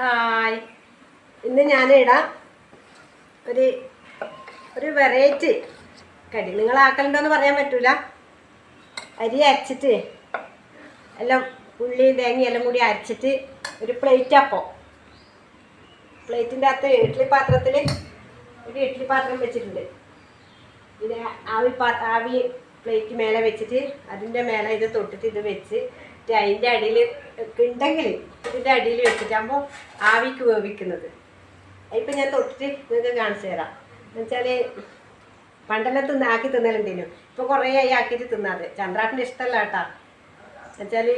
Hi. ഇന്ന് ഞാനിടാം ഒരു ഒരു വെറൈറ്റി കടി. നിങ്ങൾ ആക്കലുണ്ടോന്ന് പറയാൻ പറ്റൂല. അരി അരച്ചിട്ട് എല്ലാം ഉള്ളി തേങ്ങ എല്ലാം കൂടി അരച്ചിട്ട് ഒരു പ്ലേറ്റ് അപ്പം. പ്ലേറ്റിന്റെ അകത്ത് ഇഡ്ഡലി പാത്രത്തിൽ ഒരു ഇഡ്ഡലി പാത്രം വെച്ചിട്ടുണ്ട്. പിന്നെ ആവി പാ ആവി പ്ലേറ്റ് മേലെ വെച്ചിട്ട് അതിന്റെ മേലെ ഇത് തൊട്ടിട്ട് ഇത് വെച്ച് അതിന്റെ അടിയിൽ ഉണ്ടെങ്കിൽ ഇതിന്റെ അടിയിൽ വെച്ചിട്ടാകുമ്പോൾ ആവിക്ക് വേവിക്കുന്നത്. ഇപ്പം ഞാൻ തൊട്ടിട്ട് നിങ്ങൾക്ക് കാണിച്ചു തരാം. എന്നുവെച്ചാൽ പണ്ടെല്ലാം തിന്ന് ആക്കി തിന്നലുണ്ടേനു. ഇപ്പോൾ കുറേ ആയി ആക്കിയിട്ട് തിന്നാതെ. ചന്ദ്രാട്ടിന് ഇഷ്ടമല്ല കേട്ടാ. എന്നുവെച്ചാൽ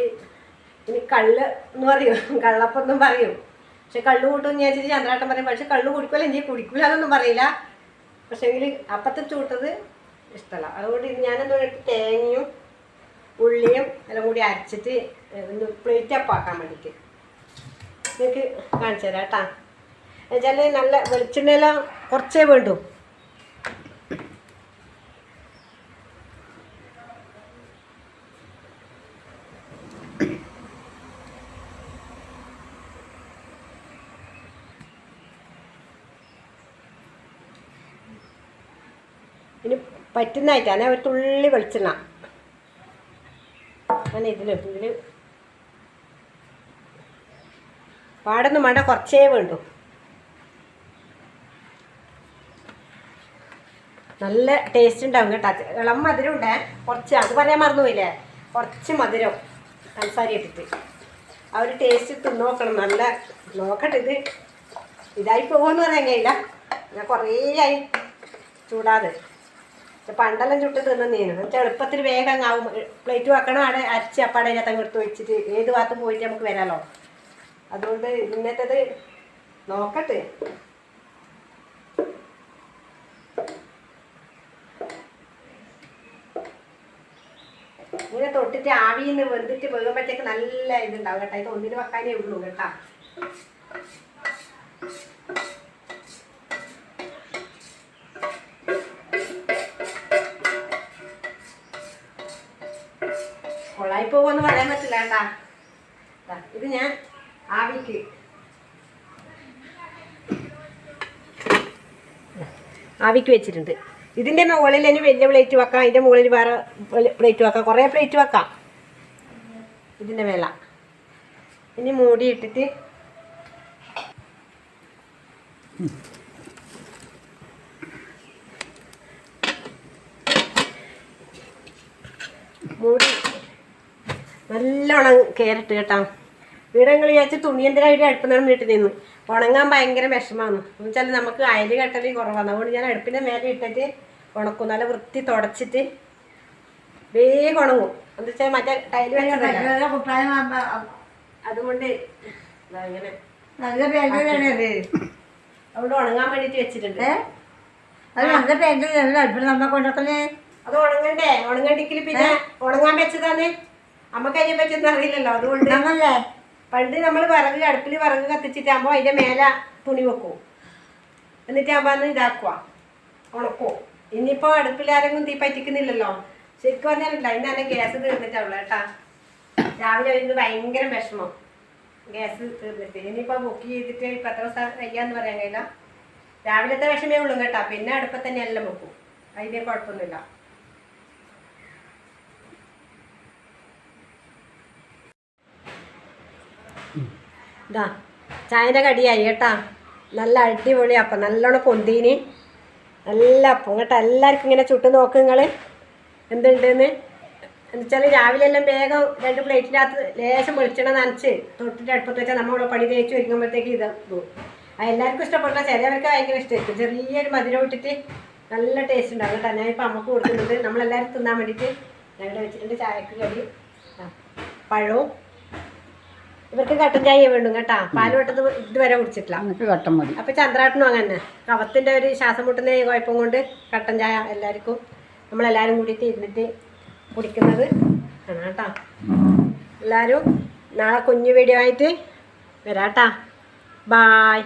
ഇനി കള്ള് എന്ന് പറയും. കള്ളപ്പൊന്നും പറയും. പക്ഷെ കള്ള് കൂട്ടും ഞാൻ വെച്ചിട്ട് ചന്ദ്രാട്ടം പറയും. പക്ഷെ കള്ള് കുടിക്കുമല്ലോ എനിക്ക് കുടിക്കില്ല എന്നൊന്നും പറയില്ല. പക്ഷേങ്കിൽ അപ്പത്തെ ചൂട്ടത് ഇഷ്ടമല്ല അതുകൊണ്ട് ഞാനെന്തോ ഇട്ട് തേങ്ങയും ഉള്ളിയും എല്ലാം കൂടി അരച്ചിട്ട് ഒന്ന് പ്ലേറ്റ് അപ്പാക്കാൻ വേണ്ടിയിട്ട്. നിങ്ങൾക്ക് കാണിച്ചു തരാം കേട്ടാ. എന്നുവെച്ചാൽ നല്ല വെളിച്ചെണ്ണയെല്ലാം കുറച്ചേ വേണ്ടു. ഇനി പറ്റുന്നതായിട്ടാണ് ഒരു തുള്ളി വെളിച്ചെണ്ണ. അങ്ങനെ ഇതിലും ഇതിൽ പാടൊന്നും വേണ്ട കുറച്ചേ വേണ്ടു. നല്ല ടേസ്റ്റ് ഉണ്ടാവും കേട്ടോ. ഇളം മധുരം ഉണ്ടേ. കുറച്ച് അത് പറയാൻ മറന്നുപോയില്ലേ? കുറച്ച് മധുരം പഞ്ചസാര ഇട്ടിട്ട്. ആ ഒരു ടേസ്റ്റ് തിന്ന് നോക്കണം. നല്ല നോക്കട്ടെ ഇത്. ഇതായി പോകുമെന്ന് പറയാൻ കഴിയില്ല. ഞാൻ കുറേ ആയി ചൂടാതെ. പക്ഷെ പണ്ടെല്ലാം ചുട്ട് തിന്നേനു എന്നിട്ട് എളുപ്പത്തിൽ വേഗം ആവും. പ്ലേറ്റ് വെക്കണം അവിടെ അരച്ച് അപ്പാടെ അതിനകത്ത് എടുത്ത് വെച്ചിട്ട് ഏത് ഭാഗത്തും പോയിട്ട് നമുക്ക് വരാമല്ലോ അതുകൊണ്ട് ഇന്നത്തേത് നോക്കട്ടെ. ഇങ്ങനെ തൊട്ടിട്ട് ആവിയിൽ നിന്ന് വെന്തിട്ട് വേകുമ്പോഴത്തേക്ക് നല്ല ഇതുണ്ടാവും കേട്ടോ. ഇത് ഒന്നിന് വെക്കാനേ ഉള്ളൂ കേട്ടാ. കൊള്ളായി പോകുമെന്ന് പറയാൻ പറ്റില്ല കേട്ടാ. ഇത് ഞാൻ ആവിക്ക്. ആവിക്ക് വെച്ചിട്ടുണ്ട്. ഇതിന്റെ മുകളിൽ ഇനി വലിയ പ്ലേറ്റ് വെക്കാം. അതിന്റെ മുകളിൽ വേറെ പ്ലേറ്റ് വെക്കാം. കുറേ പ്ലേറ്റ് വെക്കാം. ഇതിന്റെ മേല. ഇനി മൂടി ഇട്ടിട്ട് മൂടി നല്ലോണം കയറിട്ട് കേട്ടോ. വീടങ്ങൾ വിചാരിച്ച് തുണി എന്തിനായിട്ട് അടുപ്പിനാണ് വീട്ടിൽ നിന്ന്? ഉണങ്ങാൻ ഭയങ്കര വിഷമാണ്. എന്ന് വെച്ചാൽ നമുക്ക് അയൽ കെട്ടൽ കുറവാണ്. അതുകൊണ്ട് ഞാൻ അടുപ്പിന്റെ മേലെ ഇട്ടിട്ട് ഉണക്കും. നല്ല വൃത്തി തുടച്ചിട്ട് വേഗം ഉണങ്ങും. എന്ന് വെച്ചാൽ മറ്റേ കുട്ടായ അതുകൊണ്ട് അതുകൊണ്ട് ഉണങ്ങാൻ വേണ്ടിയിട്ട് വെച്ചിട്ടുണ്ട്. അത് നല്ല അടുപ്പിൽ അത് ഉണങ്ങണ്ടേ? ഉണങ്ങണ്ടെങ്കിൽ പിന്നെ ഉണങ്ങാൻ വെച്ചതാണ്. നമുക്ക് അതിനെ പറ്റിയൊന്നും അറിയില്ലല്ലോ അതുകൊണ്ട് പണ്ട് നമ്മൾ വിറക് അടുപ്പിൽ വിറക് കത്തിച്ചിട്ടാകുമ്പോൾ അതിന്റെ മേലെ തുണി വെക്കും. എന്നിട്ടാകുമ്പോൾ അന്ന് ഇതാക്കുക ഉണക്കും. ഇനിയിപ്പോൾ അടുപ്പിൽ ആരെങ്കിലും തീ പറ്റിക്കുന്നില്ലല്ലോ. ശരിക്കും പറഞ്ഞാലില്ല ഇന്ന് തന്നെ ഗ്യാസ് തീർന്നിട്ടുള്ളൂ കേട്ടാ. രാവിലെ വരുന്നത് ഭയങ്കര വിഷമം. ഗ്യാസ് തീർന്നിട്ട്. ഇനിയിപ്പോൾ ബുക്ക് ചെയ്തിട്ട് ഇപ്പം എത്ര ദിവസം കഴിയാന്ന് പറയാൻ കഴിയില്ല. രാവിലത്തെ വിഷമേ ഉള്ളൂ കേട്ടാ. പിന്നെ അടുപ്പത്തന്നെ എല്ലാം വെക്കും. അതിന്റെ കുഴപ്പമൊന്നുമില്ല. ഇതാ ചായന്റെ കടിയായി കേട്ടാ. നല്ല അടിപൊളി അപ്പം. നല്ലോണം പൊന്തീന്. നല്ല അപ്പം. കേട്ടോ എല്ലാവർക്കും ഇങ്ങനെ ചുട്ട് നോക്ക് നിങ്ങൾ എന്തുണ്ടെന്ന്? എന്നുവെച്ചാൽ രാവിലെ എല്ലാം വേഗം രണ്ട് പ്ലേറ്റിന്റെ അകത്ത് ലേശം വെളിച്ചെണ്ണ നനച്ച് തൊട്ടിട്ട് അടുപ്പത്ത് വെച്ചാൽ നമ്മൾ പണി തേച്ച് വയ്ക്കുമ്പോഴത്തേക്ക് ഇത് പോകും അത് എല്ലാവർക്കും ഇഷ്ടപ്പെടില്ല ചിലവർക്ക് ഭയങ്കര ഇഷ്ടമായിരിക്കും ചെറിയൊരു മധുരം ഇട്ടിട്ട് നല്ല ടേസ്റ്റ് ഉണ്ടാകും കേട്ടോ. ഞാനിപ്പോൾ അമ്മയ്ക്ക് കൊടുക്കുന്നുണ്ട് നമ്മളെല്ലാവരും തിന്നാൻ വേണ്ടിയിട്ട് ഞങ്ങളുടെ വെച്ചിട്ടുണ്ട് ചായക്ക് കടി. പഴവും ഇവർക്ക് കട്ടൻ ചായ വേണ്ടും കേട്ടാ. പാൽ വെട്ടത് ഇതുവരെ കുടിച്ചിട്ടില്ല. നമുക്ക് കട്ടൻ മതി. അപ്പൊ ചന്ദ്രാട്ടനും അങ്ങനെ കവത്തിന്റെ ഒരു ശ്വാസം മുട്ടുന്ന കുഴപ്പം കൊണ്ട് കട്ടൻ ചായ എല്ലാവർക്കും നമ്മളെല്ലാവരും കൂടിയിട്ട് ഇരുന്നിട്ട് കുടിക്കുന്നത് ആണ് കേട്ടാ. എല്ലാവരും നാളെ കുഞ്ഞു വീഡിയോ ആയിട്ട് വരാട്ടാ. ബായ്